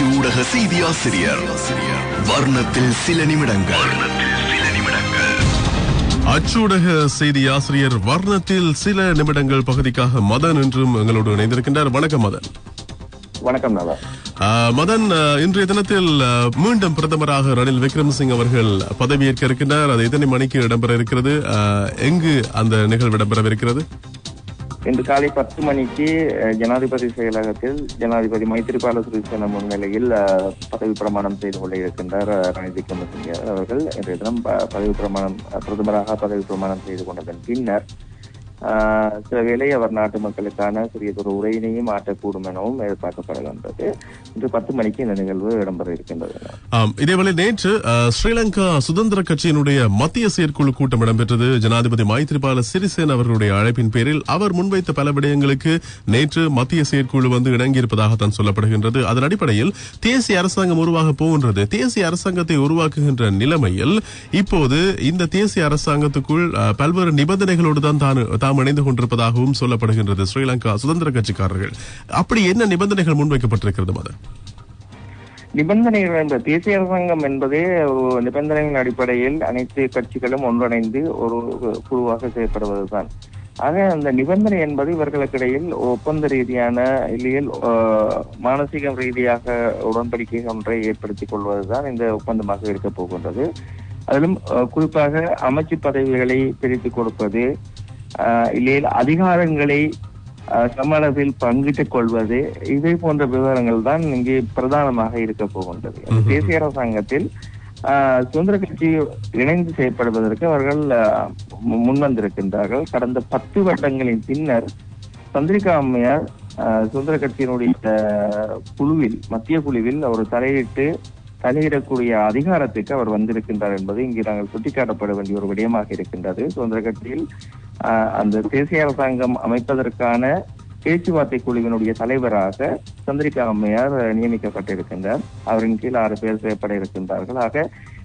அச்சு ஊடக செய்தி ஆசிரியர் வர்ணத்தில் சில நிமிடங்கள். அச்சூடக செய்தி ஆசிரியர் வர்ணத்தில் சில நிமிடங்கள் பகுதிக்காக மதன் என்றும் எங்களோடு இணைந்திருக்கின்றார். வணக்கம் மதன். வணக்கம் மதன் இன்றைய தினத்தில் மீண்டும் பிரதமராக ரணில் விக்ரமசிங் அவர்கள் பதவியேற்க இருக்கின்றார். அது எத்தனை மணிக்கு இடம்பெற இருக்கிறது? எங்கு அந்த நிகழ்வு இடம்பெறவிருக்கிறது? இன்று காலை பத்து மணிக்கு ஜனாதிபதி செயலகத்தில் ஜனாதிபதி மைத்திரிபால சிறிசேன முன்னிலையில் அஹ், பதவி பிரமாணம் செய்து கொள்ள இருக்கின்றார் ரணில் விக்ரமசிங்க அவர்கள். இன்றைய தினம் பதவி பிரமாணம் அஹ், பிரதமராக பதவி பிரமாணம் செய்து கொண்டதன் பின்னர் சில வேளை அவர் நாட்டு மக்களுக்கான சிறியதொரு உரையினையும் ஆற்றக்கூடும் எனவும் எதிர்பார்க்கப்படுகின்றது இன்று பத்து மணிக்கு இந்த நிகழ்வு இடம்பெற இருக்கின்றது. இதேவேளை நேற்று ஸ்ரீலங்கா சுதந்திர கட்சியினுடைய மத்திய செயற்குழு கூட்டம் இடம்பெற்றது. ஜனாதிபதி மைத்ரிபால சிறிசேன அவர்களுடைய அழைப்பின் பேரில் அவர் முன்வைத்த பல விடயங்களுக்கு நேற்று மத்திய செயற்குழு வந்து இணங்கியிருப்பதாக தான் சொல்லப்படுகின்றது. அதன் அடிப்படையில் தேசிய அரசாங்கம் உருவாக போகின்றது. தேசிய அரசாங்கத்தை உருவாக்குகின்ற நிலைமையில் இப்போது இந்த தேசிய அரசாங்கத்துக்குள் பல்வேறு நிபந்தனைகளோடு தான் தான் நாம் இணைந்து கொண்டிருப்பதாகவும் சொல்லப்படுகின்றது. ஸ்ரீலங்கா சுதந்திர கட்சிக்காரர்கள். அப்படி என்ன நிபந்தனைகள் முன்வைக்கப்பட்டிருக்கிறது மதன்? நிபந்தனைகள் என்ற தேசிய அரசாங்கம் என்பதே ஒரு நிபந்தனைகளின் அடிப்படையில் அனைத்து கட்சிகளும் ஒன்றிணைந்து ஒரு குழுவாக செயற்படுவதுதான். ஆக அந்த நிபந்தனை என்பது இவர்களுக்கிடையில் ஒப்பந்த ரீதியான இல்லையில் மானசீக ரீதியாக உடன்படிக்கை ஒன்றை ஏற்படுத்திக் கொள்வதுதான் இந்த ஒப்பந்தமாக இருக்க போகின்றது. அதிலும் குறிப்பாக அமைச்சு பதவிகளை பிரித்து கொடுப்பது இல்லையில் அதிகாரங்களை அஹ் சம அளவில் பங்கிட்டுக் கொள்வது இதை போன்ற விவரங்கள் தான் இங்கே பிரதானமாக இருக்க போகின்றது. தேசிய அரசாங்கத்தில் சுதந்திர கட்சி இணைந்து செயல்படுவதற்கு அவர்கள் முன்வந்திருக்கின்றார்கள். கடந்த பத்து வருடங்களின் பின்னர் சந்திரிகா அம்மையார் சுதந்திர கட்சியினுடைய குழுவில் மத்திய குழுவில் அவர் தலையிட்டு தலையிடக்கூடிய அதிகாரத்துக்கு அவர் வந்திருக்கின்றார் என்பது இங்கு நாங்கள் சுட்டிக்காட்டப்பட வேண்டிய ஒரு விடயமாக இருக்கின்றது. சுதந்திர கட்சியில் ஆஹ், அந்த தேசிய அரசாங்கம் அமைப்பதற்கான பேச்சுவார்த்தை குழுவினுடைய தலைவராக சந்திரிகா அம்மையார் நியமிக்கப்பட்டிருக்கின்றார். அவரின் கீழ் ஆறு பேர் செயற்பட இருக்கின்றார்கள். ஆக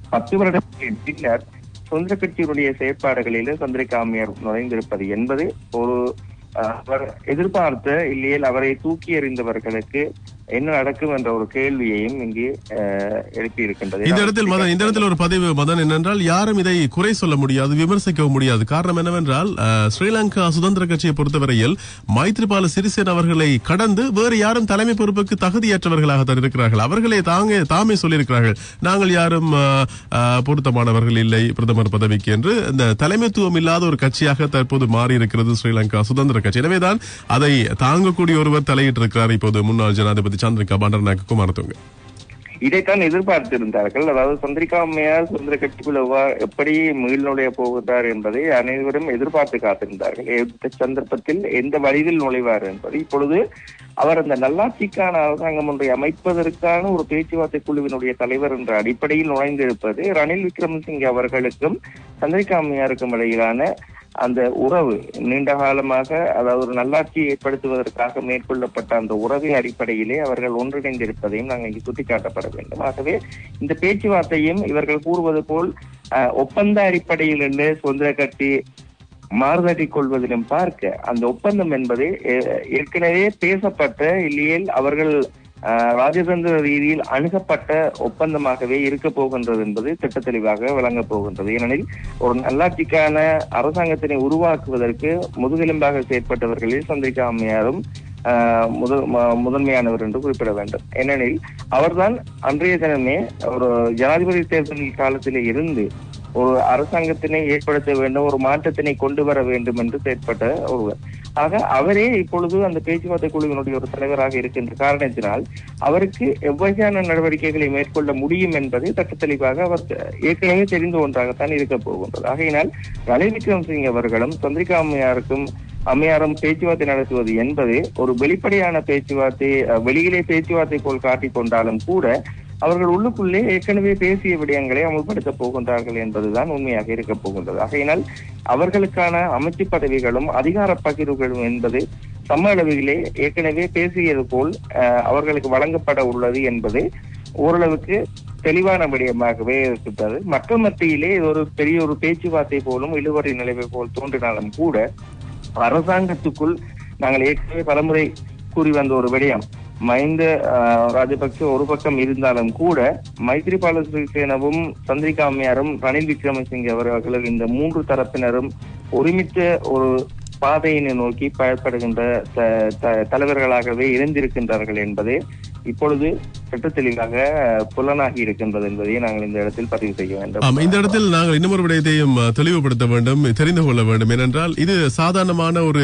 பத்து வருடங்களின் பின்னர் சுதந்திர கட்சியினுடைய செயற்பாடுகளில் சந்திரிகா அம்மையார் நுழைந்திருப்பது என்பது ஒரு அவர் எதிர்பார்த்த இல்லையேல் அவரை தூக்கி எறிந்தவர்களுக்கு என்ன நடக்கும் என்ற ஒரு கேள்வியையும் இங்கே அஹ், எழுப்பியிருக்கின்றது. இந்த இடத்தில் மதன் இந்த இடத்தில் ஒரு பதிவு மதன் என்னென்றால் யாரும் இதை குறை சொல்ல முடியாது விமர்சிக்கவும் முடியாது. காரணம் என்னவென்றால் ஸ்ரீலங்கா சுதந்திர கட்சியை பொறுத்தவரையில் மைத்ரிபால சிறிசேன அவர்களை கடந்து வேறு யாரும் தலைமை பொறுப்புக்கு தகுதியற்றவர்களாக தான் இருக்கிறார்கள். அவர்களே தாங்க தாமே சொல்லியிருக்கிறார்கள். நாங்கள் யாரும் பொருத்தமானவர்கள் இல்லை பிரதமர் பதவிக்கு என்று. இந்த தலைமைத்துவம் இல்லாத ஒரு கட்சியாக தற்போது மாறி இருக்கிறது ஸ்ரீலங்கா சுதந்திர கட்சி. எனவேதான் அதை தாங்கக்கூடிய ஒருவர் தலையிட்டிருக்கிறார். இப்போது முன்னாள் ஜனாதிபதி சந்திரிகா பண்டர்நாயக்க குமாரதுங்க இதைத்தான் எதிர்பார்த்திருந்தார்கள். அதாவது சந்திரிகா அம்மையார் சுதந்திர கட்சிக்குள் எப்படி மீள் நுழைய போகிறார் என்பதை அனைவரும் எதிர்பார்த்து காத்திருந்தார்கள். எந்த சந்தர்ப்பத்தில் எந்த வழியில் நுழைவார் என்பது. இப்பொழுது அவர் அந்த நல்லாட்சிக்கான அரசாங்கம் ஒன்றை அமைப்பதற்கான ஒரு பேச்சுவார்த்தை குழுவினுடைய தலைவர் என்ற அடிப்படையில் நுழைந்திருப்பது ரணில் விக்ரமசிங்கே அவர்களுக்கும் சந்திரிகா அம்மையாருக்கும் இடையிலான அந்த உறவு நீண்ட காலமாக அதாவது ஒரு நல்லாட்சியை ஏற்படுத்துவதற்காக மேற்கொள்ளப்பட்ட அந்த உறவின் அடிப்படையிலே அவர்கள் ஒன்றிணைந்திருப்பதையும் நாங்கள் இங்கு சுட்டிக்காட்டப்பட வேண்டும். ஆகவே இந்த பேச்சுவார்த்தையும் இவர்கள் கூறுவது போல் அஹ், ஒப்பந்த அடிப்படையில் இருந்து சுதந்திர கட்சி மாறுதட்டிக் கொள்வதிலும் பார்க்க அந்த ஒப்பந்தம் என்பது ஏற்கனவே பேசப்பட்ட இல்லையேல் அவர்கள் ராஜதந்திர ரீதியில் அணுகப்பட்ட ஒப்பந்தமாகவே இருக்க போகின்றது என்பது திட்ட தெளிவாக விளங்கப் போகின்றது. ஏனெனில் ஒரு நல்லாட்சிக்கான அரசாங்கத்தினை உருவாக்குவதற்கு முதுகெலும்பாக செயற்பட்டவர்களில் சந்திரிகா அம்மையாரும் ஆஹ், முதன்மையானவர் என்று குறிப்பிட வேண்டும். ஏனெனில் அவர்தான் அன்றைய தினமே ஒரு ஜனாதிபதி தேர்தல் காலத்திலே இருந்து ஒரு அரசாங்கத்தினை ஏற்படுத்த வேண்டும் ஒரு மாற்றத்தினை கொண்டு வர வேண்டும் என்று செயற்பட்ட ஒருவர். ஆக அவரே இப்பொழுது அந்த பேச்சுவார்த்தை குழுவினுடைய ஒரு தலைவராக இருக்கின்ற காரணத்தினால் அவருக்கு எவ்வகையான நடவடிக்கைகளை மேற்கொள்ள முடியும் என்பதை தட்ட தெளிவாக அவர் ஏற்கனவே தெரிந்த ஒன்றாகத்தான் இருக்க போகின்றது. ஆகையினால் ரணில் விக்ரமசிங் அவர்களும் சந்திரிகா அம்மையாருக்கும் அம்மையாரும் பேச்சுவார்த்தை நடத்துவது என்பது ஒரு வெளிப்படையான பேச்சுவார்த்தை வெளியிலே பேச்சுவார்த்தை போல் காட்டிக் கொண்டாலும் கூட அவர்கள் உள்ளுக்குள்ளே ஏற்கனவே பேசிய விடயங்களை அமுல்படுத்த போகின்றார்கள் என்பதுதான் உண்மையாக இருக்க போகின்றது. ஆகையினால் அவர்களுக்கான அமைச்சு பதவிகளும் அதிகார பகிர்வுகளும் என்பது சம அளவிலே ஏற்கனவே பேசியது போல் அஹ், அவர்களுக்கு வழங்கப்பட உள்ளது என்பது ஓரளவுக்கு தெளிவான விடயமாகவே இருக்கின்றது. மக்கள் மத்தியிலே இது ஒரு பெரிய ஒரு பேச்சுவார்த்தை போலும் இழுவரை நிலைமை போல் தோன்றினாலும் கூட அரசாங்கத்துக்குள் நாங்கள் ஏற்கனவே பலமுறை கூறி வந்த ஒரு விடயம் மஹிந்த ராஜபக்ச ஒரு பக்கம் இருந்தாலும் கூட மைத்ரிபால சிறிசேனவும் சந்திரிகா அம்மையாரும் ரணில் விக்ரமசிங்கே அவர்களும் இந்த மூன்று தரப்பினரும் ஒருமித்த ஒரு பாதையினை நோக்கி பயப்படுகின்ற த- த- தலைவர்களாகவே இருந்திருக்கின்றார்கள் என்பதே இப்பொழுது சட்ட தெளிவாக புலனாகி இருக்கின்றது என்பதை நாங்கள் இந்த இடத்தில் பதிவு செய்ய வேண்டும். இந்த இடத்தில் நாங்கள் இன்னொரு விடயத்தையும் தெளிவுபடுத்த வேண்டும் தெரிந்து கொள்ள வேண்டும். ஏனென்றால் இது சாதாரணமான ஒரு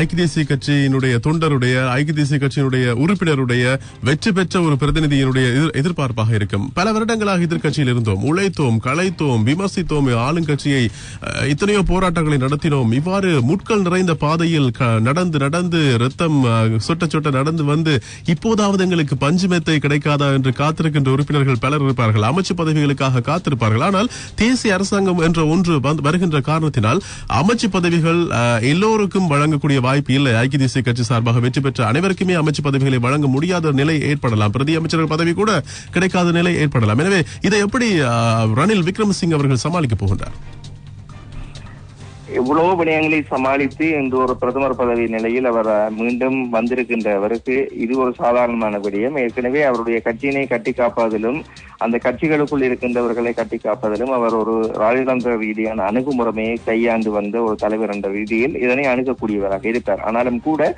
ஐக்கிய தேசிய கட்சியினுடைய தொண்டருடைய ஐக்கிய தேசிய கட்சியினுடைய உறுப்பினருடைய வெற்றி பெற்ற ஒரு பிரதிநிதியினுடைய எதிர்பார்ப்பாக இருக்கும். பல வருடங்களாக எதிர்கட்சியில் இருந்தோம். உழைத்தோம் கலைத்தோம் விமர்சித்தோம் ஆளுங்கட்சியை இத்தனையோ போராட்டங்களை நடத்தினோம். இவ்வாறு முட்கள் நிறைந்த பாதையில் நடந்து நடந்து ரத்தம் சொட்ட சொட்ட நடந்து வந்து இப்போதாவது எங்களுக்கு பஞ்சு பஞ்சுமெத்தை கிடைக்காதா என்று காத்திருக்கின்ற உறுப்பினர்கள் பலர் இருப்பார்கள். அமைச்சு பதவிகளுக்காக காத்திருப்பார்கள். ஆனால் தேசிய அரசாங்கம் என்ற ஒன்று வருகின்ற காரணத்தினால் அமைச்சு பதவிகள் எல்லோருக்கும் வழங்கக்கூடிய வாய்ப்பு இல்லை. ஐக்கிய தேசிய கட்சி சார்பாக வெற்றி பெற்ற அனைவருக்குமே அமைச்சு பதவிகளை வழங்க முடியாத நிலை ஏற்படலாம். பிரதி அமைச்சர்கள் பதவி கூட கிடைக்காத நிலை ஏற்படலாம். எனவே இதை எப்படி ரணில் விக்ரமசிங் அவர்கள் சமாளிக்க போகின்றார்? எவ்வளவு விடயங்களை சமாளித்து இந்த ஒரு பிரதமர் பதவி நிலையில் அவர் மீண்டும் வந்திருக்கின்றவருக்கு இது ஒரு சாதாரணமான விடயம். ஏற்கனவே அவருடைய கட்சியினை கட்டி காப்பதிலும் அந்த கட்சிகளுக்குள் இருக்கின்றவர்களை கட்டி காப்பதிலும் அவர் ஒரு ராஜதந்திர ரீதியான அணுகுமுறைமையை கையாண்டு வந்த ஒரு தலைவர் என்ற ரீதியில் இதனை அணுகக்கூடியவராக இருப்பார். ஆனாலும் கூட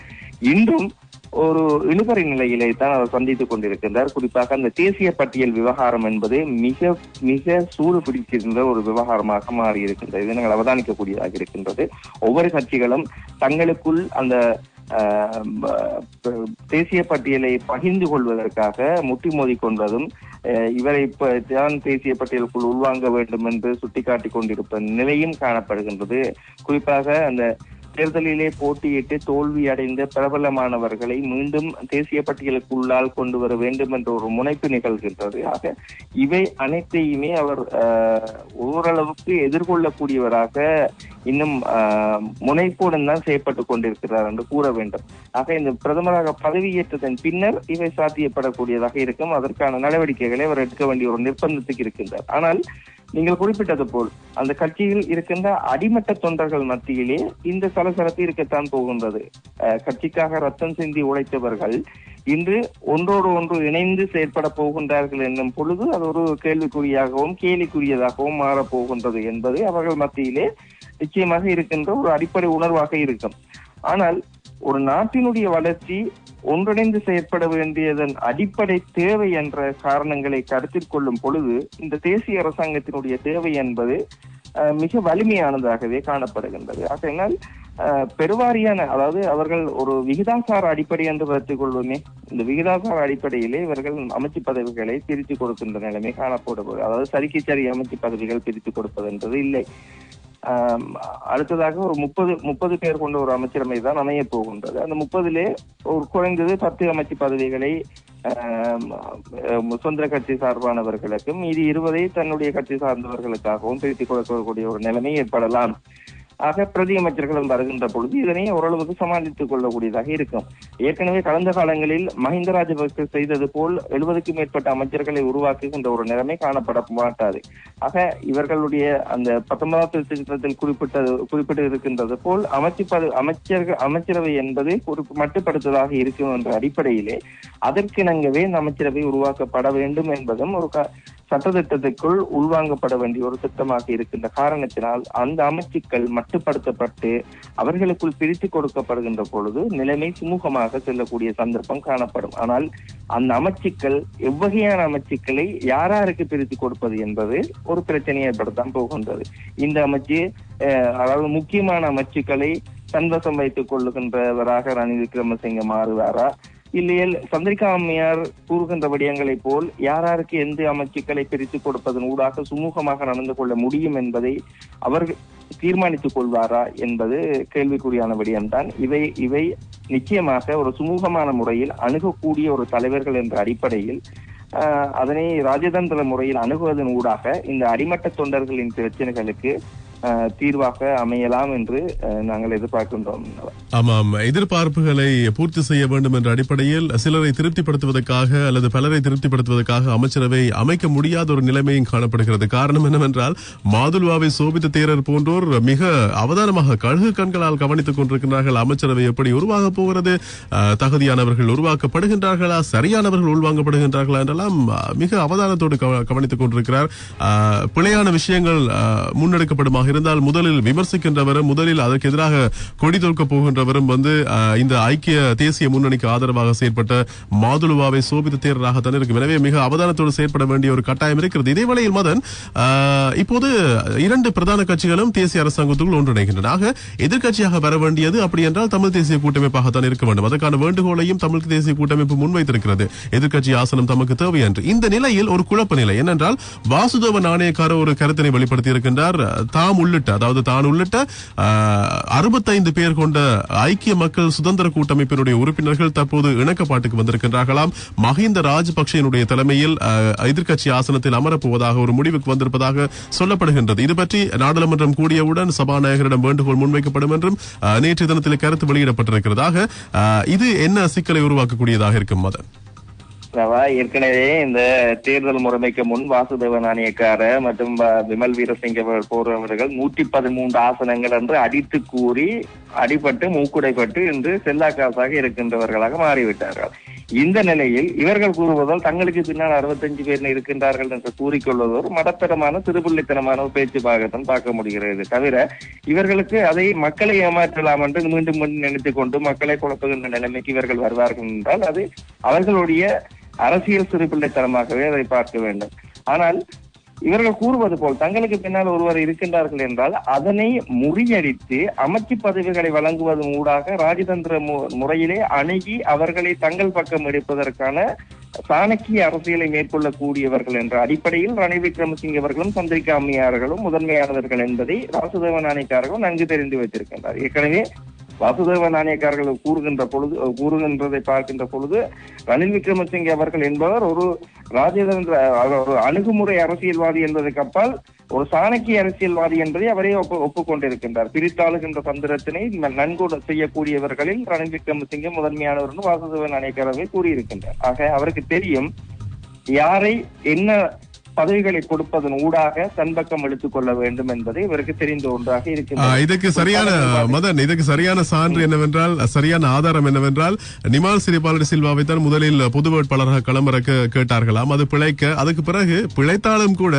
இன்றும் ஒரு இழுபறி நிலையிலே தான் அவர் சந்தித்துக் கொண்டிருக்கின்றார். குறிப்பாக அந்த தேசிய பட்டியல் விவகாரம் என்பது மிக மிக சூடு பிடிக்கின்ற ஒரு விவகாரமாக மாறி இருக்கின்றது இதை நாங்கள் அவதானிக்கக்கூடியதாக இருக்கின்றது. ஒவ்வொரு கட்சிகளும் தங்களுக்குள் அந்த தேசிய பட்டியலை பகிர்ந்து கொள்வதற்காக முட்டி மோதி கொண்டதும் அஹ், இவரை இப்ப தான் தேசிய பட்டியலுக்குள் உள்வாங்க வேண்டும் என்று சுட்டிக்காட்டி கொண்டிருப்ப நிலையும் காணப்படுகின்றது. குறிப்பாக அந்த தேர்தலிலே போட்டியிட்டு தோல்வி அடைந்த பிரபலமானவர்களை மீண்டும் தேசிய பட்டியலுக்குள்ளால் கொண்டு வர வேண்டும் என்ற ஒரு முனைப்பு நிகழ்கின்றது. ஆக இவை அனைத்தையுமே அவர் ஆஹ், ஓரளவுக்கு எதிர்கொள்ளக்கூடியவராக இன்னும் ஆஹ், முனைப்புடன் தான் செயற்பட்டுக் கொண்டிருக்கிறார் என்று கூற வேண்டும். ஆக இந்த பிரதமராக பதவியேற்றதன் பின்னர் இவை சாத்தியப்படக்கூடியதாக இருக்கும். அதற்கான நடவடிக்கைகளை அவர் எடுக்க வேண்டிய ஒரு நிர்பந்தத்துக்கு இருக்கின்றார். ஆனால் நீங்கள் குறிப்பிட்டது போல் அந்த கட்சியில் இருக்கின்ற அடிமட்ட தொண்டர்கள் மத்தியிலே இந்த சலசலப்பு இருக்கத்தான் போகின்றது. அஹ், கட்சிக்காக ரத்தம் சிந்தி உழைத்தவர்கள் இன்று ஒன்றோடு ஒன்று இணைந்து செயற்பட போகின்றார்கள் என்னும் பொழுது அது ஒரு கேள்விக்குறியாகவும் கேலிக்குரியதாகவும் மாறப் போகின்றது என்பது அவர்கள் மத்தியிலே நிச்சயமாக இருக்கின்ற ஒரு அடிப்படை உணர்வாக இருக்கும். ஆனால் ஒரு நாட்டினுடைய வளர்ச்சி ஒன்றிணைந்து செயற்பட வேண்டியதன் அடிப்படை தேவை என்ற காரணங்களை கருத்தில் கொள்ளும் பொழுது இந்த தேசிய அரசாங்கத்தினுடைய தேவை என்பது மிக வலிமையானதாகவே காணப்படுகின்றது. ஆகையினால் பெருவாரியான அதாவது அவர்கள் ஒரு விகிதாசார அடிப்படை என்று வைத்துக் கொள்வோமே இந்த விகிதாசார அடிப்படையிலே இவர்கள் அமைச்சு பதவிகளை பிரித்து கொடுக்கின்ற நிலைமை காணப்படுவது அதாவது சரிக்கு சரி அமைச்சு பதவிகள் பிரித்து கொடுப்பது என்பது இல்லை. அடுத்ததாக ஒரு முப்பது முப்பது பேர் கொண்ட ஒரு அமைச்சரவை தான் அமைய போகின்றது. அந்த முப்பதிலே ஒரு குறைந்தது பத்து அமைச்சு பதவிகளை சுதந்திர கட்சி சார்பானவர்களுக்கும் மீதி இருபதை தன்னுடைய கட்சி சார்ந்தவர்களுக்காகவும் பிரித்துக் கொடுக்கக்கூடிய ஒரு நிலைமை ஏற்படலாம். ஆக பிரதி அமைச்சர்களும் வருகின்ற பொழுது இதனை ஓரளவுக்கு சமாளித்துக் கொள்ளக்கூடியதாக இருக்கும். ஏற்கனவே கடந்த காலங்களில் மஹிந்த ராஜபக்சே செய்தது போல் எழுபதுக்கும் மேற்பட்ட அமைச்சர்களை உருவாக்குகின்ற ஒரு நிலைமை காணப்பட மாட்டாது. ஆக இவர்களுடைய அந்த பத்தொன்பதாவது திட்டத்தில் குறிப்பிட்டது குறிப்பிட்டு இருக்கின்றது போல் அமைச்சு அமைச்சர்கள் அமைச்சரவை என்பது ஒரு மட்டுப்படுத்ததாக இருக்கும் என்ற அடிப்படையிலே அதற்கிணங்கவே இந்த அமைச்சரவை உருவாக்கப்பட வேண்டும் என்பதும் ஒரு சட்டத்திட்டத்திற்குள் உள்வாங்கப்பட வேண்டிய ஒரு திட்டமாக இருக்கின்ற காரணத்தினால் அந்த அமைச்சுக்கள் மட்டுப்படுத்தப்பட்டு அவர்களுக்குள் பிரித்து கொடுக்கப்படுகின்ற பொழுது நிலைமை சுமூகமாக செல்லக்கூடிய சந்தர்ப்பம் காணப்படும். ஆனால் அந்த அமைச்சுக்கள் எவ்வகையான அமைச்சுக்களை யாராருக்கு பிரித்து கொடுப்பது என்பது ஒரு பிரச்சனையை ஏற்படத்தான் போகின்றது. இந்த அமைச்சு அஹ், அதாவது முக்கியமான அமைச்சுக்களை தன்வசம் வைத்துக் கொள்ளுகின்றவராக ரணில் விக்ரமசிங்க மாறுவாரா? இல்லையேல் சந்திரிகா அம்மையார் கூறுகின்ற விடயங்களைப் போல் யாராருக்கு எந்த அமைச்சுக்களை பிரித்துக் கொடுப்பதன் ஊடாக சுமூகமாக நடந்து கொள்ள முடியும் என்பதை அவர்கள் தீர்மானித்துக் கொள்வாரா என்பது கேள்விக்குறியான விடயம்தான். இவை இவை நிச்சயமாக ஒரு சுமூகமான முறையில் அணுகக்கூடிய ஒரு தலைவர்கள் என்ற அடிப்படையில் அதனை ராஜதந்திர முறையில் அணுகுவதன் ஊடாக இந்த அடிமட்ட தொண்டர்களின் பிரச்சனைகளுக்கு தீர்வாக அமையலாம் என்று நாங்கள் எதிர்பார்க்கின்றோம். ஆமாம். எதிர்பார்ப்புகளை பூர்த்தி செய்ய வேண்டும் என்ற அடிப்படையில் சிலரை திருப்திப்படுத்துவதற்காக அல்லது பலரை திருப்திப்படுத்துவதற்காக அமைச்சரவை அமைக்க முடியாத ஒரு நிலைமையும் காணப்படுகிறது. காரணம் என்னவென்றால் மாதுல்வாவை சோபித்த தேரர் போன்றோர் மிக அவதானமாக கழுகு கண்களால் கவனித்துக் கொண்டிருக்கிறார்கள். அமைச்சரவை எப்படி உருவாக போகிறது? தகுதியானவர்கள் உருவாக்கப்படுகின்றார்களா? சரியானவர்கள் உள்வாங்கப்படுகின்றார்களா என்றெல்லாம் மிக அவதானத்தோடு கவனித்துக் கொண்டிருக்கிறார். பிழையான விஷயங்கள் முன்னெடுக்கப்படுமாக இருந்தால் முதலில் விமர்சிக்கின்றவரும் முதலில் அதற்கு எதிராக கொடி தோற்க போகின்றவரும் வந்து இந்த ஐக்கிய தேசிய முன்னணிக்கு ஆதரவாக செயற்பட்ட மாதுலுவாவை சோபித்த தேரராகத்தான் இருக்கும் எனவே மிக அவதானத்தோடு செயற்பட வேண்டிய ஒரு கட்டாயம் இருக்கிறது. இதே வேளையில் மதன் இப்போது இரண்டு பிரதான கட்சிகளும் தேசிய அரசாங்கத்துக்குள் ஒன்றிணைகின்றன. ஆக எதிர்க்கட்சியாக வர வேண்டியது அப்படி என்றால் தமிழ் தேசிய கூட்டமைப்பாகத்தான் இருக்க வேண்டும். அதற்கான வேண்டுகோளையும் தமிழ் தேசிய கூட்டமைப்பு முன்வைத்திருக்கிறது. எதிர்கட்சி ஆசனம் தமக்கு தேவை என்று. இந்த நிலையில் ஒரு குழப்ப நிலை என்னென்றால் வாசுதேவ நாணயக்கார ஒரு கருத்தினை வெளிப்படுத்தி இருக்கின்றார் தாம் உள்ளிட்ட அதாவது தான் உள்ளிட்ட அறுபத்தைந்து பேர் கொண்ட ஐக்கிய மக்கள் சுதந்திர கூட்டமைப்பினுடைய உறுப்பினர்கள் தற்போது இணக்கப்பாட்டுக்கு வந்திருக்கின்றார்களாம். மஹிந்த ராஜபக்சேனுடைய தலைமையில் அஹ், எதிர்க்கட்சி ஆசனத்தில் அமரப்போவதாக ஒரு முடிவுக்கு வந்திருப்பதாக சொல்லப்படுகின்றது. இது பற்றி நாடாளுமன்றம் கூடியவுடன் சபாநாயகரிடம் வேண்டுகோள் முன்வைக்கப்படும் என்றும் நேற்று தினத்தில் கருத்து வெளியிடப்பட்டிருக்கிறதாக இது என்ன சிக்கலை உருவாக்கக்கூடியதாக இருக்கும் மதன்? ஏற்கனவே இந்த தேர்தல் முறைமைக்கு முன் வாசுதேவ நாணயக்கார மற்றும் விமல் வீரசிங்க போன்றவர்கள் நூற்றி பதிமூன்று ஆசனங்கள் என்று அடித்து கூறி அடிபட்டு மூக்குடைப்பட்டு இன்று செல்லாக்காசாக இருக்கின்றவர்களாக மாறிவிட்டார்கள். இந்த நிலையில் இவர்கள் கூறுவதால் தங்களுக்கு பின்னால் அறுபத்தஞ்சு பேர் இருக்கின்றார்கள் என்று கூறிக்கொள்வது ஒரு மடத்தனமான திருப்புள்ளித்தனமான ஒரு பேச்சுப்பாகத்தான் பார்க்க முடிகிறது தவிர இவர்களுக்கு அதை மக்களை ஏமாற்றலாம் என்று மீண்டும் மீண்டும் நினைத்துக் கொண்டு மக்களை குழப்புகின்ற நிலைமைக்கு இவர்கள் வருவார்கள் என்றால் அது அவர்களுடைய அரசியல் சிறுபிள்ளைத்தனமாகவே அதை பார்க்க வேண்டும். ஆனால் இவர்கள் கூறுவது போல் தங்களுக்கு பின்னால் ஒருவர் இருக்கின்றார்கள் என்றால் அதனை முறியடித்து அமைச்சு பதவிகளை வழங்குவதன் ஊடாக ராஜதந்திர மு- முறையிலே அணுகி அவர்களை தங்கள் பக்கம் எடுப்பதற்கான சாணக்கிய அரசியலை மேற்கொள்ளக்கூடியவர்கள் என்ற அடிப்படையில் ரணில் விக்ரமசிங்க அவர்களும் சந்திரிகா அம்மையார்களும் முதன்மையானவர்கள் என்பதை ராசுதேவ நாணயக்காரர்கள் நன்கு தெரிந்து வைத்திருக்கின்றார். ஏற்கனவே வாசுதேவ நாணயக்காரர்கள் கூறுகின்ற பொழுது கூறுகின்றதை பார்க்கின்ற பொழுது ரணில் விக்ரமசிங்கே அவர்கள் என்பவர் ஒரு ராஜதந்திர ஒரு அணுகுமுறை அரசியல்வாதி என்பதற்கு அப்பால் ஒரு சாணக்கிய அரசியல்வாதி என்பதை அவரே ஒப்பு ஒப்புக்கொண்டிருக்கின்றார். பிரித்தாளுகின்ற தந்திரத்தினை நன்கொட நன்கு செய்யக்கூடியவர்களில் ரணில் விக்ரமசிங்கே முதன்மையானவர் வாசுதேவ நாணயக்காரர்கள் கூறியிருக்கின்றார். ஆக அவருக்கு தெரியும் யாரை என்ன பதவிகளை கொடுப்பதன் ஊடாக தன் பக்கம் எடுத்துக் கொள்ள வேண்டும் என்பதை இவருக்கு தெரிந்த ஒன்றாக ஆ, இருக்கின்றது. இதுக்கு சரியான மதன் இதுக்கு சரியான சான்று என்னவென்றால் சரியான ஆதாரம் என்னவென்றால் நிமால் சிறிபாலடி சில்வாவை தான் முதலில் பொது வேட்பாளராக களமிறக்க கேட்டார்களாம். அது பிழைக்க அதுக்கு பிறகு பிழைத்தாலும் கூட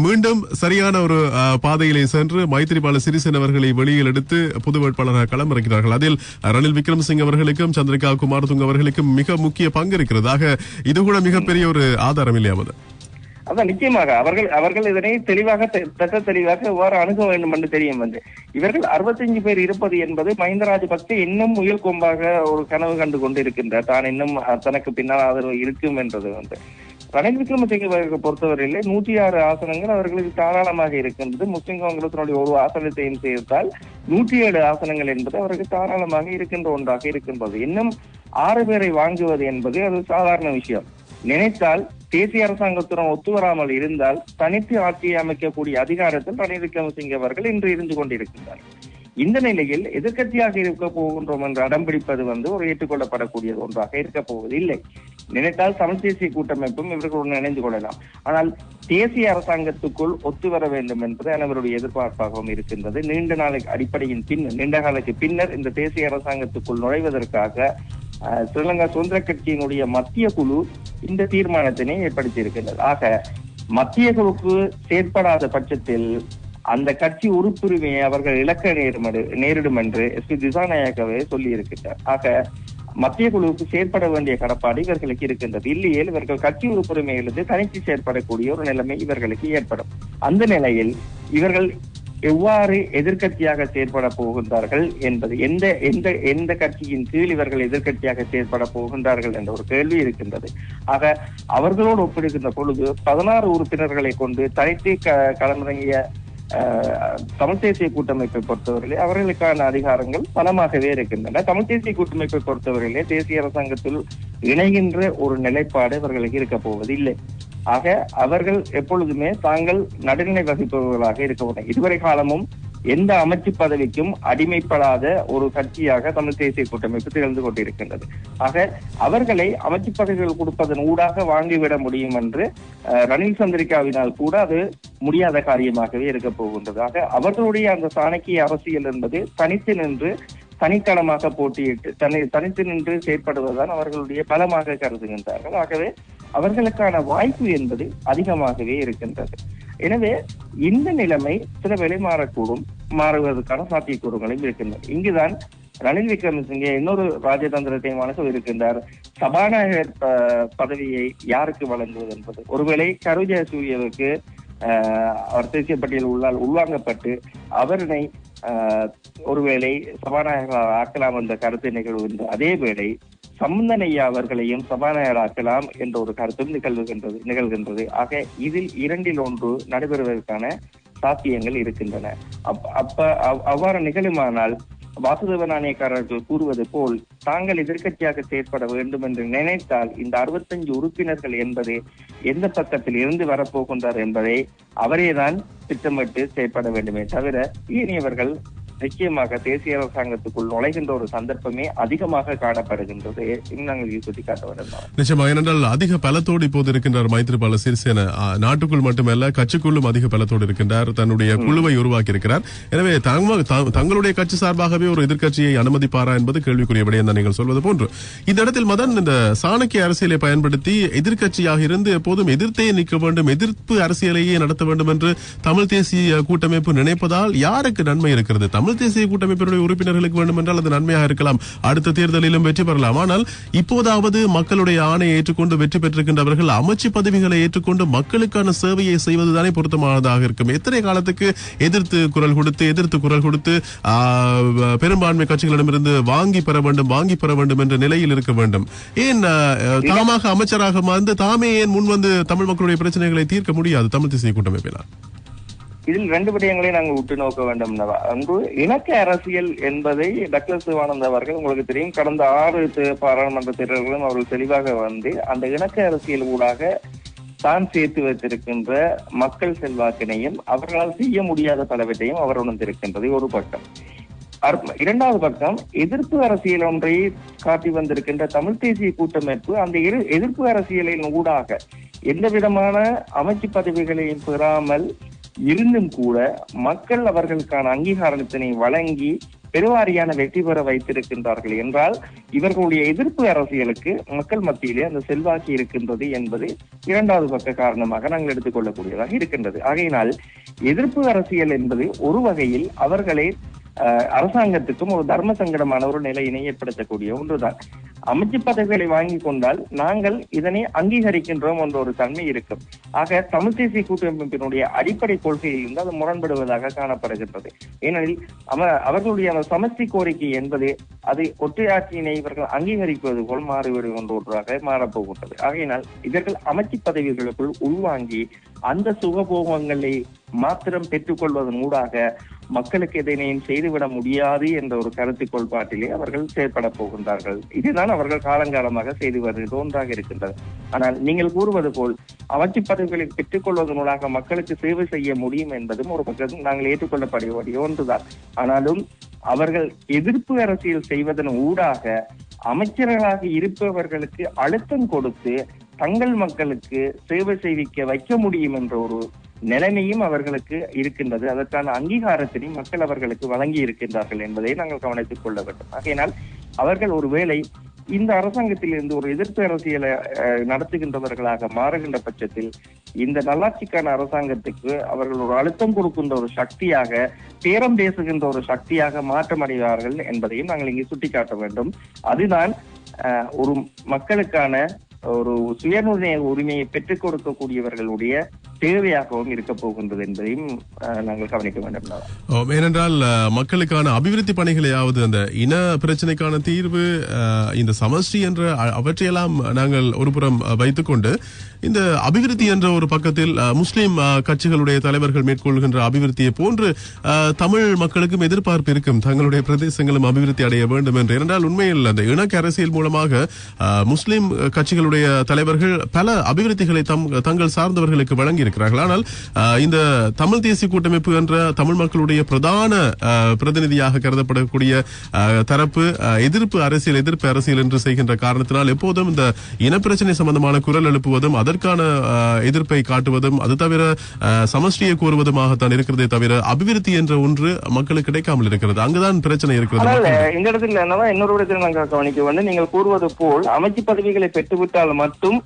மீண்டும் சரியான ஒரு பாதையிலே சென்று மைத்திரிபால சிறிசேன அவர்களை வெளியில் எடுத்து பொது வேட்பாளராக களமிறக்கிறார்கள். அதில் ரணில் விக்ரமசிங் அவர்களுக்கும் சந்திரிகா குமாரதுங்க அவர்களுக்கும் மிக முக்கிய பங்கு இருக்கிறது. ஆக இது கூட மிகப்பெரிய ஒரு ஆதாரம் இல்லையா மதன்? அதான் நிச்சயமாக. அவர்கள் அவர்கள் இதனை தெளிவாக தெ- தெளிவாக எவ்வாறு அணுக வேண்டும் என்று தெரியும் வந்து. இவர்கள் அறுபத்தஞ்சு பேர் இருப்பது என்பது மஹிந்த ராஜபக்சே இன்னும் முயல் கொம்பாக ஒரு கனவு கண்டு கொண்டிருக்கின்றார். தான் இன்னும் தனக்கு பின்னால் ஆதரவு இருக்கும் என்றது வந்து. ரணில் விக்ரமசிங்க அவர்களை பொறுத்தவரையிலே நூற்றி ஆறு ஆசனங்கள் அவர்களுக்கு தாராளமாக இருக்கின்றது. முஸ்லிம் காங்கிரசினுடைய ஒரு ஆசனத்தையும் சேர்த்தால் நூற்றி ஏழு ஆசனங்கள் என்பது அவருக்கு தாராளமாக இருக்கின்ற ஒன்றாக இருக்கின்றது. இன்னும் ஆறு பேரை வாங்குவது என்பது அது சாதாரண விஷயம். நினைத்தால் தேசிய அரசாங்கத்துடன் ஒத்து வராமல் இருந்தால் தனித்து ஆட்சியை அமைக்கக்கூடிய அதிகாரத்தில் ரணில் விக்ரமசிங்க அவர்கள் இன்று இருந்து கொண்டிருக்கிறார் இந்த நிலையில் எதிர்கட்சியாக இருக்க போகின்றோம் என்று அடம் பிடிப்பது வந்து ஒரு ஏற்றுக்கொள்ளப்படக்கூடிய ஒன்றாக இருக்க போவது இல்லை. நினைத்தால் தமிழ் தேசிய கூட்டமைப்பும் இவர்களுடன் இணைந்து கொள்ளலாம். ஆனால் தேசிய அரசாங்கத்துக்குள் ஒத்து வர வேண்டும் என்பது அனைவருடைய எதிர்பார்ப்பாகவும் இருக்கின்றது. நீண்ட நாளைக்கு அடிப்படையின் பின்னர் நீண்ட காலத்துக்கு பின்னர் இந்த தேசிய அரசாங்கத்துக்குள் நுழைவதற்காக ஸ்ரீலங்கா சுதந்திர கட்சியினுடைய மத்திய குழு இந்த தீர்மானத்தினை ஏற்படுத்தி இருக்கின்றது ஆக மத்திய குழுக்கு செயற்படாத பட்சத்தில் அந்த கட்சி உறுப்புரிமையை அவர்கள் இழக்க நேரும் நேரிடும் என்று எஸ். பி. திசாநாயக்கவே சொல்லியிருக்கின்றார். ஆக மத்திய குழுவுக்கு செயற்பட வேண்டிய கடப்பாடு இவர்களுக்கு இருக்கின்றது. இல்லையேல் இவர்கள் கட்சி உறுப்புரிமையிலிருந்து தனித்து செயற்படக்கூடிய ஒரு நிலைமை இவர்களுக்கு ஏற்படும். அந்த நிலையில் இவர்கள் எவ்வாறு எதிர்கட்சியாக செயற்பட போகின்றார்கள் என்பது எந்த எந்த எந்த கட்சியின் கீழ் இவர்கள் எதிர்கட்சியாக செயற்பட போகின்றார்கள் என்ற ஒரு கேள்வி இருக்கின்றது. ஆக அவர்களோடு ஒப்பிடுகின்ற பொழுது பதினாறு உறுப்பினர்களை கொண்டு தனித்து க- களமிறங்கிய தமிழ் தேசிய கூட்டமைப்பை பொறுத்தவரையிலே அவர்களுக்கான அதிகாரங்கள் பலமாகவே இருக்கின்றன. தமிழ் தேசிய கூட்டமைப்பை பொறுத்தவரையிலே தேசிய அரசாங்கத்தில் இணைகின்ற ஒரு நிலைப்பாடு இவர்களுக்கு இருக்க போவது இல்லை ஆக அவர்கள் எப்பொழுதுமே தாங்கள் நடுநிலை வகிப்பவர்களாக இருக்க இதுவரை காலமும் எந்த அமைச்சு பதவிக்கும் அடிமைப்படாத ஒரு கட்சியாக தமிழ் தேசிய கூட்டமைப்பு திகழ்ந்து கொண்டிருக்கின்றது. ஆக அவர்களை அமைச்சு பதவிகள் கொடுப்பதன் ஊடாக வாங்கிவிட முடியும் என்று அஹ், ரணில் சந்திரிகாவினால் கூட அது முடியாத காரியமாகவே இருக்க போகின்றது. ஆக அவர்களுடைய அந்த சாணக்கிய அரசியல் என்பது தனித்து நின்று தனித்தளமாக போட்டியிட்டு தனி தனித்து நின்று செயற்படுவதுதான் அவர்களுடைய பலமாக கருதுகின்றார்கள். ஆகவே அவர்களுக்கான வாய்ப்பு என்பது அதிகமாகவே இருக்கின்றது. எனவே இந்த நிலைமை சில விலை மாறக்கூடும் மாறுவதற்கான சாத்தியக்கூறுகளும் இருக்கின்றன. இங்குதான் ரணில் விக்ரமசிங்கே இன்னொரு ராஜதந்திரத்தையும் வழங்க இருக்கின்றார். சபாநாயகர் ப- பதவியை யாருக்கு வழங்குவது என்பது. ஒருவேளை கருஜய சூரியவுக்கு ஆஹ், அவர் தேசிய பட்டியல் உள்ளால் உள்வாங்கப்பட்டு அவரினை ஆஹ், ஒருவேளை சபாநாயகர் ஆக்கலாம் என்ற கருத்து நிகழ்வு அதே வேளை சம்பந்தனையா அவர்களையும் சபாநாயகராக்கலாம் என்ற ஒரு கருத்தும் நிகழ்வுகின்றது நிகழ்கின்றது. ஆக இதில் இரண்டில் ஒன்று நடைபெறுவதற்கான சாத்தியங்கள் இருக்கின்றன. அப்ப அப்ப அவ்- அவ்வாறு நிகழுமானால் வாசுதேவ நாணயக்காரர்கள் கூறுவது போல் தாங்கள் எதிர்க்கட்சியாக செயற்பட வேண்டும் என்று நினைத்தால் இந்த அறுபத்தஞ்சு உறுப்பினர்கள் என்பது எந்த பக்கத்தில் இருந்து வரப்போகின்றார் என்பதை அவரேதான் திட்டமிட்டு செயற்பட வேண்டுமே தவிர ஏனையவர்கள் நிச்சயமாக தேசிய அரசாங்கத்துக்குள் நுழைகின்ற ஒரு சந்தர்ப்பமே அதிகமாக காணப்படுகின்றது நாங்கள் சுட்டிக்காட்ட வேண்டும் நிச்சயமா ஏனென்றால் அதிக பலத்தோடு இப்போது இருக்கின்றார் மைத்ரிபால சிறிசேன. நாட்டுக்குள் மட்டுமல்ல கட்சிக்குள்ளும் அதிக பலத்தோடு இருக்கின்றார். தன்னுடைய குழுவை உருவாக்கி இருக்கிறார் எனவே தங்களுடைய கட்சி சார்பாகவே ஒரு எதிர்க்கட்சியை அனுமதிப்பாரா என்பது கேள்விக்குரிய விடயம் தான் நீங்கள் சொல்வது போன்று. இந்த இடத்தில் மதன் இந்த சாணக்கிய அரசியலை பயன்படுத்தி எதிர்க்கட்சியாக இருந்து எப்போதும் எதிர்த்தே நிற்க வேண்டும் எதிர்ப்பு அரசியலையே நடத்த வேண்டும் என்று தமிழ் தேசிய கூட்டமைப்பு நினைப்பதால் யாருக்கு நன்மை இருக்கிறது? தமிழ் தேசிய கூட்டமைப்பினுடைய உறுப்பினர்களுக்கு வேண்டும் என்றால் அது நன்மையாக இருக்கலாம். அடுத்த தேர்தலிலும் வெற்றி பெறலாம். ஆனால் இப்போதாவது மக்களுடைய ஆணையை ஏற்றுக்கொண்டு வெற்றி பெற்றிருக்கின்றவர்கள் அமைச்சு பதவிகளை ஏற்றுக்கொண்டு மக்களுக்கான சேவையை செய்வதுதானே பொருத்தமானதாக இருக்கும். எத்தனை காலத்துக்கு எதிர்த்து குரல் கொடுத்து எதிர்த்து குரல் கொடுத்து பெரும்பான்மை கட்சிகளிடமிருந்து வாங்கி பெற வேண்டும் வாங்கி பெற வேண்டும் என்ற நிலையில் இருக்க வேண்டும். ஏன் தாமாக அமைச்சராக வந்து தாமே ஏன் முன் வந்து தமிழ் மக்களுடைய பிரச்சனைகளை தீர்க்க முடியாது தமிழ் தேசிய கூட்டமைப்பினால்? இதில் ரெண்டு விடயங்களை நாங்கள் உற்று நோக்க வேண்டும் நவா. ஒன்று இணக்க அரசியல் என்பதை டாக்டர் சிவானந்த் அவர்கள் உங்களுக்கு தெரியும். கடந்த ஆறு பாராளுமன்ற தேர்தல்களும் அவர்கள் தெளிவாக வந்து அந்த இணக்க அரசியல் ஊடாக தான் சேர்த்து வைத்திருக்கின்ற மக்கள் செல்வாக்கினையும் அவர்களால் செய்ய முடியாத பலவற்றையும் அவர் உணர்ந்திருக்கின்றது. ஒரு பக்கம். இரண்டாவது பக்கம் எதிர்ப்பு அரசியல் ஒன்றை காட்டி வந்திருக்கின்ற தமிழ் தேசிய கூட்டமைப்பு அந்த இரு- எதிர்ப்பு அரசியலின் ஊடாக எந்த விதமான அமைச்சு பதவிகளையும் பெறாமல் இருந்தும் கூட மக்கள் அவர்களுக்கான அங்கீகாரத்தினை வழங்கி பெருவாரியான வெற்றி பெற வைத்திருக்கின்றார்கள் என்றால் இவர்களுடைய எதிர்ப்பு அரசியலுக்கு மக்கள் மத்தியிலே அந்த செல்வாக்கு இருக்கின்றது என்பது இரண்டாவது பக்க காரணமாக நாங்கள் எடுத்துக்கொள்ளக்கூடியதாக இருக்கின்றது. ஆகையினால் எதிர்ப்பு அரசியல் என்பது ஒரு வகையில் அவர்களை அரசாங்கத்துக்கும் ஒரு தர்ம சங்கடமான ஒரு நிலையினை ஏற்படுத்தக்கூடிய ஒன்றுதான். அமைச்சு பதவிகளை வாங்கி கொண்டால் நாங்கள் இதனை அங்கீகரிக்கின்றோம் என்ற ஒரு தன்மை இருக்கும். ஆக தமிழ் தேசிய கூட்டமைப்பினுடைய அடிப்படை கொள்கையிலிருந்து அது முரண்படுவதாக காணப்படுகின்றது. ஏனெனில் அவர்களுடைய அந்த சமஸ்தி கோரிக்கை என்பது அது ஒற்றையாட்சியினை இவர்கள் அங்கீகரிப்பது போல் மாறிவிடும் என்ற ஒன்றாக மாறப்போகின்றது. ஆகையினால் இவர்கள் அமைச்சு பதவிகளுக்குள் உள்வாங்கி அந்த சுகபோகங்களை மாத்திரம் பெற்றுக்கொள்வதன் ஊடாக மக்களுக்கு எதனையும் செய்துவிட முடியாது என்ற ஒரு கருத்து கோட்பாட்டிலே அவர்கள் செயற்பட போகின்றார்கள். இதுதான் அவர்கள் காலங்காலமாக செய்து வருவது ஒன்றாக இருக்கின்றது. ஆனால் நீங்கள் கூறுவது போல் அமைச்சு பதவிகளை பெற்றுக்கொள்வதனூடாக மக்களுக்கு சேவை செய்ய முடியும் என்பதும் ஒரு பக்கம் நாங்கள் ஏற்றுக்கொள்ளப்படக்கூடிய ஒன்றுதான். ஆனாலும் அவர்கள் எதிர்ப்பு அரசியல் செய்வதன் ஊடாக அமைச்சர்களாக இருப்பவர்களுக்கு அழுத்தம் கொடுத்து தங்கள் மக்களுக்கு சேவை செய்விக்க வைக்க முடியும் என்ற ஒரு நிலைமையும் அவர்களுக்கு இருக்கின்றது. அதற்கான அங்கீகாரத்தினையும் மக்கள் அவர்களுக்கு வழங்கி இருக்கின்றார்கள் என்பதை நாங்கள் கவனித்துக் கொள்ள வேண்டும். ஆகையினால் அவர்கள் ஒருவேளை இந்த அரசாங்கத்திலிருந்து ஒரு எதிர்ப்பு அரசியலை நடத்துகின்றவர்களாக மாறுகின்ற பட்சத்தில் இந்த நல்லாட்சிக்கான அரசாங்கத்துக்கு அவர்கள் ஒரு அழுத்தம் கொடுக்கின்ற ஒரு சக்தியாக பேரம் பேசுகின்ற ஒரு சக்தியாக மாற்றமடைவார்கள் என்பதையும் நாங்கள் இங்கே சுட்டிக்காட்ட வேண்டும். அதுதான் ஒரு மக்களுக்கான ஒரு சுயநிர்ணய உரிமையை பெற்றுக் கொடுக்கக்கூடியவர்களுடைய தேவையாகவும் இருக்க போகின்றது என்பதையும் நாங்கள் கவனிக்க வேண்டும். ஏனென்றால் மக்களுக்கான அபிவிருத்தி பணிகளையாவது அந்த இன பிரச்சனைக்கான தீர்வு இந்த சமஷ்டி என்ற அவற்றையெல்லாம் நாங்கள் ஒருபுறம் அஹ், வைத்துக்கொண்டு இந்த அபிவிருத்தி என்ற ஒரு பக்கத்தில் முஸ்லிம் கட்சிகளுடைய தலைவர்கள் மேற்கொள்கின்ற அபிவிருத்தியை போன்று தமிழ் மக்களுக்கும் எதிர்பார்ப்பு இருக்கும். தங்களுடைய பிரதேசங்களும் அபிவிருத்தி அடைய வேண்டும் என்று. இரண்டால் உண்மையில் அந்த இணக்க அரசியல் மூலமாக முஸ்லிம் கட்சிகளுடைய தலைவர்கள் பல அபிவிருத்திகளை தம் தங்கள் சார்ந்தவர்களுக்கு வழங்கி இருக்கிறார்கள் ஆனால் இந்த தமிழ் தேசிய கூட்டமைப்பு என்ற தமிழ் மக்களுடைய பிரதான பிரதிநிதியாக கருதப்படக்கூடிய தரப்பு எதிர்ப்பு அரசியல் எதிர்ப்பு அரசியல் என்று செய்கின்ற காரணத்தினால் எப்போதும் இந்த இனப்பிரச்சனை சம்பந்தமான குரல் எழுப்புவதும் அதற்கான எதிர்ப்பை காட்டுவதும் அது தவிர சமஷ்டியை கூறுவதுமாகத்தான் இருக்கிறதே தவிர அபிவிருத்தி என்ற ஒன்று மக்களுக்கு கிடைக்காமல் இருக்கிறது. அங்குதான் பிரச்சனை இருக்கிறது. இந்த இடத்துல இன்னொரு இடத்துல நாங்கள் கவனிக்க வேண்டும் நீங்கள் கூறுவது போல் அமைச்சு பதவிகளை பெற்றுவிட்டால் மட்டும்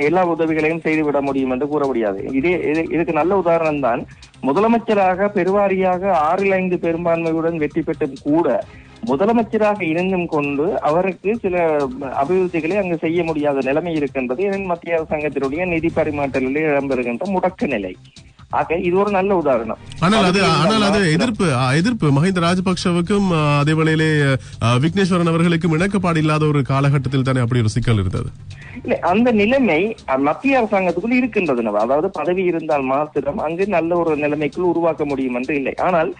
எல்லா உதவிகளையும் செய்துவிட முடியும் என்று கூற முடியாது இதே இது- இதுக்கு நல்ல உதாரணம் தான் முதலமைச்சராக பெருவாரியாக ஆறில் ஐந்து பெரும்பான்மையுடன் வெற்றி பெற்றும் கூட முதலமைச்சராக இருந்தும் கொண்டு அவருக்கு சில அபிவிருத்திகளை அங்கு செய்ய முடியாத நிலைமை இருக்கின்றது. ஏனெனில் மத்திய அரசாங்கத்தினுடைய நிதி பரிமாற்றலில் இடம்பெறுகின்ற முடக்க நிலை. ஆக இது ஒரு நல்ல உதாரணம். ஆனால் அது அதுக்கு ஆனால் அது நம்ம- எதிர்ப்பு எதிர்ப்பு. மஹிந்த ராஜபக்சவுக்கும் அதே வேளையிலே விக்னேஸ்வரன் அவர்களுக்கும் இணக்கப்பாடு இல்லாத ஒரு காலகட்டத்தில் தானே அப்படி ஒரு சிக்கல் இருந்தது? அந்த நிலைமை மத்திய அரசாங்கத்துக்குள் இருக்கின்றது அதாவது பதவி இருந்தால் மாத்திரம் அங்கு நல்ல ஒரு நிலைமைக்குள் உருவாக்க முடியும் என்று இல்லை. ஆனால்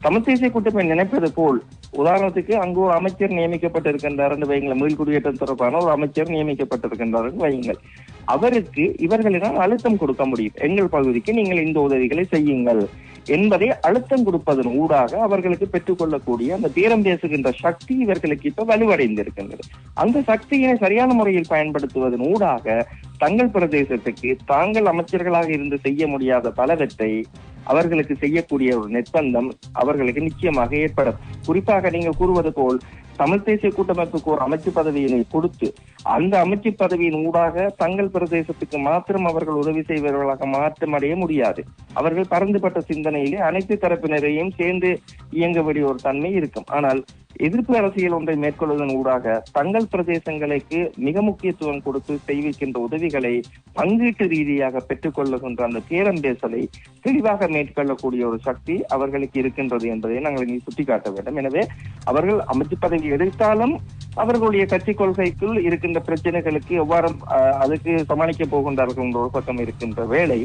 தமிழ் தேசிய கூட்டமை நினைப்பது போல் உதாரணத்துக்கு அங்கு ஒரு அமைச்சர் நியமிக்கப்பட்டிருக்கின்றார் என்று வையுங்கள் மீள் குடியேற்றம் தொடர்பான ஒரு அமைச்சர் நியமிக்கப்பட்டிருக்கின்றார் என்று வையுங்கள். அவருக்கு இவர்களிடம் அழுத்தம் கொடுக்க முடியும். எங்கள் பகுதிக்கு நீங்கள் இந்த உதவிகளை செய்யுங்கள் என்பதை அழுத்தம் கொடுப்பதன் ஊடாக அவர்களுக்கு பெற்றுக்கொள்ளக்கூடிய அந்த பேரம் பேசுகின்ற சக்தி இவர்களுக்கு இப்ப வலுவடைந்திருக்கின்றது. அந்த சக்தியினை சரியான முறையில் பயன்படுத்துவதன் ஊடாக தங்கள் பிரதேசத்துக்கு தாங்கள் அமைச்சர்களாக இருந்து செய்ய முடியாத பலவற்றை அவர்களுக்கு செய்யக்கூடிய ஒரு நிர்பந்தம் அவர்களுக்கு நிச்சயமாக ஏற்படும். குறிப்பா குறிப்பாக நீங்க கூறுவது போல் தமிழ் தேசிய கூட்டமைப்புக்கு ஒரு அமைச்சு பதவியினை கொடுத்து அந்த அமைச்சு பதவியின் ஊடாக தங்கள் பிரதேசத்துக்கு மாத்திரம் அவர்கள் உதவி செய்பவர்களாக மாற்றம் அடைய முடியாது. அவர்கள் பரந்துபட்ட சிந்தனையிலே அனைத்து தரப்பினரையும் சேர்ந்து இயங்க வேண்டிய ஒரு தன்மை இருக்கும். ஆனால் எதிர்ப்பு அரசியல் ஒன்றை மேற்கொள்வதன் ஊடாக தங்கள் பிரதேசங்களுக்கு மிக முக்கியத்துவம் கொடுத்து செய்விக்கின்ற உதவிகளை பங்கீட்டு ரீதியாக பெற்றுக் கொள்ளுகின்ற அந்த பேரம் பேசலை தெளிவாக மேற்கொள்ளக்கூடிய ஒரு சக்தி அவர்களுக்கு இருக்கின்றது என்பதை நாங்கள் இங்கே சுட்டிக்காட்ட வேண்டும். எனவே அவர்கள் அமைச்சு பதவி எடுத்தாலும் அவர்களுடைய கட்சி கொள்கைக்குள் இருக்கின்ற பிரச்சனைகளுக்கு எவ்வாறு அதுக்கு சமாளிக்க போகின்றார்கள் என்ற ஒரு பக்கம் இருக்கின்ற வேளை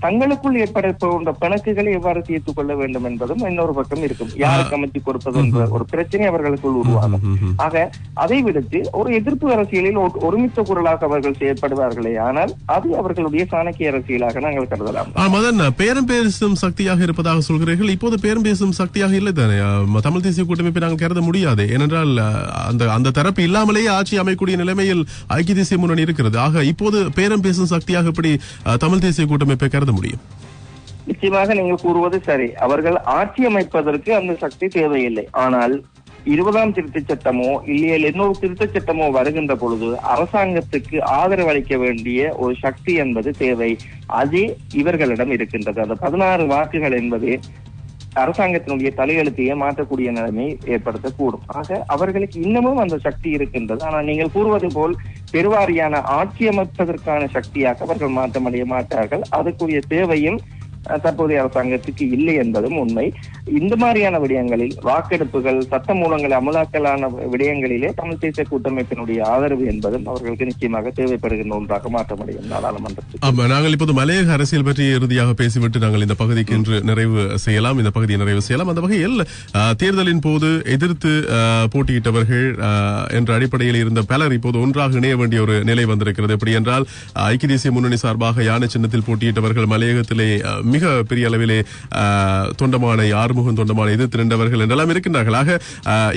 தங்களுக்குள் ஏற்பட போகின்ற பிணக்குகளை எவ்வாறு தீர்த்துக் கொள்ள வேண்டும் என்பதும் இன்னொரு பக்கம் இருக்கும். யாருக்கு அமைச்சு கொடுப்பது என்ற ஒரு பிரச்சனை அவர்களுக்குள் உருவாகும். ஆக அதை விடுத்து ஒரு எதிர்ப்பு அரசியலில் ஒரு- ஒருமித்த குரலாக அவர்கள் செயற்படுவார்களே ஆனால் அது அவர்களுடைய சாணக்கிய அரசியலாக நாங்கள் கருதலாம். மதன் பேரம் பேசும் சக்தியாக இருப்பதாக சொல்கிறீர்கள். இப்போது பேரம் பேசும் சக்தியாக இல்லை தானே? தமிழ் தேசிய கூட்டமைப்பை நாங்கள் கருத முடியாது. ஏனென்றால் அந்த அந்த தரப்பு இல்லாமலேயே ஆட்சி அமைக்கூடிய நிலைமையில் ஐக்கிய தேசிய முன்னணி இருக்கிறது. ஆக இப்போது பேரம் பேசும் சக்தியாக எப்படி ஆ, தமிழ் தேசிய கூட்டமைப்பை கருத முடியும். நிச்சயமாக நீங்கள் கூறுவது சரி. அவர்கள் ஆட்சி அமைப்பதற்கு அந்த சக்தி தேவையில்லை. ஆனால் இருபதாம் திருத்தச் சட்டமோ இல்லையல் இன்னொரு திருத்தச் சட்டமோ வருகின்ற பொழுது அரசாங்கத்துக்கு ஆதரவு அளிக்க வேண்டிய ஒரு சக்தி என்பது தேவை. அது இவர்களிடம் இருக்கின்றது. அந்த பதினாறு வாக்குகள் என்பது அரசாங்கத்தினுடைய தலையெழுத்தையே மாற்றக்கூடிய நிலைமை ஏற்படுத்தக்கூடும். ஆக அவர்களுக்கு இன்னமும் அந்த சக்தி இருக்கின்றது. ஆனால் நீங்கள் கூறுவது போல் பெருவாரியான ஆட்சி அமைப்பதற்கான சக்தியாக அவர்கள் மாற்றமடைய மாட்டார்கள். அதுக்குரிய தேவையும் தற்போதைய அரசாங்கத்துக்கு இல்லை என்பதும் உண்மை. இந்த மாதிரியான விடயங்களில் வாக்கெடுப்புகள் சட்ட மூலங்களை அமலாக்கலான விடயங்களிலே தமிழ் தேசிய கூட்டமைப்பினுடைய ஆதரவு என்பதும் அவர்களுக்கு நிச்சயமாக தேவைப்படுகின்ற ஒன்றாக மாற்றமடையும் நாடாளுமன்றத்தில் ஆமா நாங்கள் இப்போது மலையக அரசியல் பற்றி இறுதியாக பேசிவிட்டு நாங்கள் இந்த பகுதிக்கு இன்று நிறைவு செய்யலாம். இந்த பகுதியை நிறைவு செய்யலாம். அந்த வகையில் தேர்தலின் போது எதிர்த்து போட்டியிட்டவர்கள் என்ற அடிப்படையில் இருந்த பலர் இப்போது ஒன்றாக இணைய வேண்டிய ஒரு நிலை வந்திருக்கிறது. எப்படி என்றால் ஐக்கிய தேசிய முன்னணி சார்பாக யானை சின்னத்தில் போட்டியிட்டவர்கள் மலையகத்திலே மிக பெரிய அளவிலே தொண்டமானை ஆறுமுகம் தொண்டமானை எதிர்த்து நின்றவர்கள் என்றெல்லாம் இருக்கின்றார்களாக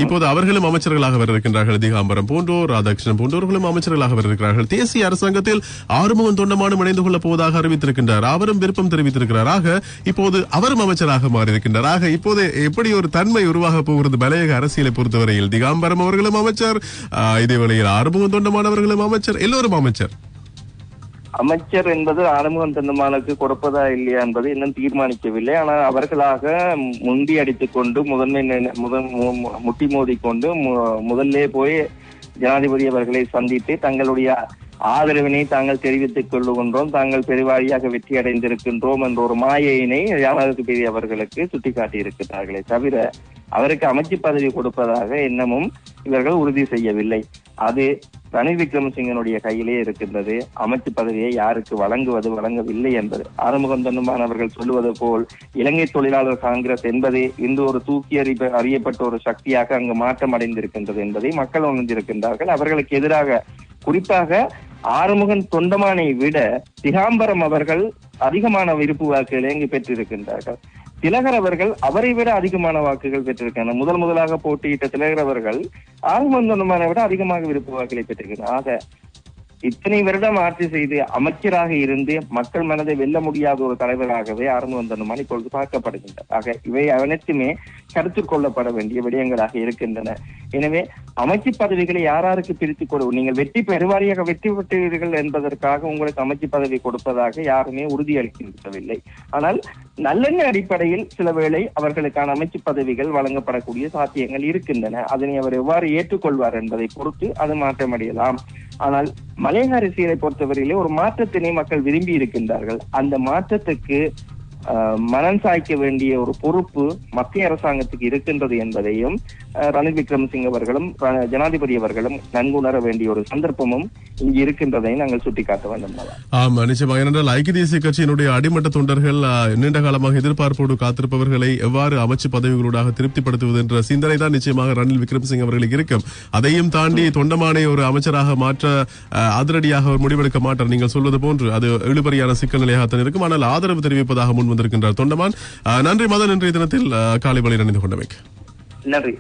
இப்போது அவர்களும் அமைச்சர்களாக வர இருக்கின்றார்கள் திகாம்பரம் போன்றோர் ராதாகிருஷ்ணன் போன்றவர்களும் அமைச்சர்களாக வர இருக்கிறார்கள் தேசிய அரசாங்கத்தில் ஆறுமுகம் தொண்டமானும் இணைந்து கொள்ளப் போவதாக அறிவித்திருக்கின்றார். அவரும் விருப்பம் தெரிவித்திருக்கிறாராக இப்போது அவரும் அமைச்சராக மாறியிருக்கின்றாராக இப்போது எப்படி ஒரு தன்மை உருவாக போகிறது மலையக அரசியலை பொறுத்தவரையில்? திகாம்பரம் அவர்களும் அமைச்சர் இதே வேளையில் ஆறுமுகம் தொண்டமானவர்களும் அமைச்சர் எல்லோரும் அமைச்சர். அமைச்சர் என்பது ஆறுமுகம் தந்தமானுக்கு கொடுப்பதா இல்லையா என்பது இன்னும் தீர்மானிக்கவில்லை. ஆனால் அவர்களாக முண்டி அடித்துக் கொண்டு முதன்மை முதன் மு- முட்டி மோதி கொண்டு மு- முதல்லே போய் ஜனாதிபதி அவர்களை சந்தித்து தங்களுடைய ஆதரவினை தாங்கள் தெரிவித்துக் கொள்ளுகின்றோம். தாங்கள் பெருவாரியாக வெற்றி அடைந்திருக்கின்றோம் என்ற ஒரு மாயையினை ஜனாதிபதி அவர்களுக்கு சுட்டிக்காட்டி இருக்கிறார்களே தவிர அவருக்கு அமைச்சு பதவி கொடுப்பதாக இன்னமும் இவர்கள் உறுதி செய்யவில்லை. அது ரணில் விக்ரமசிங்கனுடைய கையிலே இருக்கின்றது. அமைச்சு பதவியை யாருக்கு வழங்குவது வழங்கவில்லை என்பது. ஆறுமுகம் தொண்டுமான் அவர்கள் சொல்லுவது போல் இலங்கை தொழிலாளர் காங்கிரஸ் என்பது இன்று ஒரு தூக்கி அறி அறியப்பட்ட ஒரு சக்தியாக அங்கு மாற்றம் அடைந்திருக்கின்றது என்பதை மக்கள் உணர்ந்திருக்கின்றார்கள். அவர்களுக்கு எதிராக குறிப்பாக ஆறுமுகன் தொண்டமானை விட திகாம்பரம் அவர்கள் அதிகமான விருப்பு வாக்குகளை இங்கு பெற்றிருக்கின்றார்கள். திலகர் அவர்கள் அவரை விட அதிகமான வாக்குகள் பெற்றிருக்கிறார் முதல் முதலாக போட்டியிட்ட திலகர் அவர்கள் ஆறுமுகன் தொண்டமானை விட அதிகமாக விருப்பு வாக்குகளை பெற்றிருக்கிறார் ஆக இத்தனை வருடம் ஆட்சி செய்து அமைச்சராக இருந்து மக்கள் மனதை வெல்ல முடியாத ஒரு தலைவராகவே அறந்து வந்தனுமான் இப்பொழுது பார்க்கப்படுகின்றன ஆக இவை அனைத்துமே கருத்தில் கொள்ளப்பட வேண்டிய விடயங்களாக இருக்கின்றன. எனவே அமைச்சு பதவிகளை யாராருக்கு பிரித்துக் கொடு நீங்கள் வெற்றி பெருவாரியாக வெற்றி பெற்றீர்கள் என்பதற்காக உங்களுக்கு அமைச்சு பதவி கொடுப்பதாக யாருமே உறுதியளிக்கவில்லை. ஆனால் நல்லெண்ண அடிப்படையில் சில வேளை அவர்களுக்கான அமைச்சு பதவிகள் வழங்கப்படக்கூடிய சாத்தியங்கள் இருக்கின்றன. அதனை அவர் எவ்வாறு ஏற்றுக்கொள்வார் என்பதை பொறுத்து அது மாற்றமடையலாம். ஆனால் மலையக அரசியலை பொறுத்தவரையிலே ஒரு மாற்றத்தினை மக்கள் விரும்பி இருக்கின்றார்கள். அந்த மாற்றத்துக்கு ஆஹ், மனம் சாய்க்க வேண்டிய ஒரு பொறுப்பு மத்திய அரசாங்கத்துக்கு இருக்கின்றது என்பதையும் ரணில் விக்ரமசிங்க அவர்களும் ஜனாதிபதி அவர்களும் நன்குணர வேண்டிய ஒரு சந்தர்ப்பமும் இங்கு இருக்கின்றதை நாங்கள் சுட்டிக்காட்ட வேண்டும். ஆமா நிச்சயமாக. ஏனென்றால் ஐக்கிய தேசிய கட்சியினுடைய அடிமட்ட தொண்டர்கள் நீண்ட காலமாக எதிர்பார்ப்போடு காத்திருப்பவர்களை எவ்வாறு அமைச்சு பதவிகளூடாக திருப்திப்படுத்துவது என்ற சிந்தனை தான் நிச்சயமாக ரணில் விக்ரமசிங் அவர்களுக்கு இருக்கும். அதையும் தாண்டி தொண்டமானை ஒரு அமைச்சராக மாற்ற அதிரடியாக அவர் முடிவெடுக்க மாட்டார். நீங்கள் சொல்வது போன்று அது இழுபறியான சிக்கல் நிலையாகத்தான் இருக்கும். ஆனால் ஆதரவு தெரிவிப்பதாக முன் வந்திருக்கின்றார் தொண்டமான் நன்றி மதன் இன்றைய தினத்தில் காலை வழி இணைந்து கொண்டமைக்கு. நன்றி.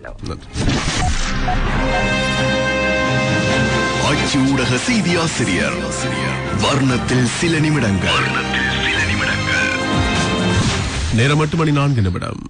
ஆட்சி ஊடக செய்தி ஆசிரியர் வர்ணத்தில் சில நிமிடங்கள். நேரம் எட்டு மணி நான்கு நிமிடம்.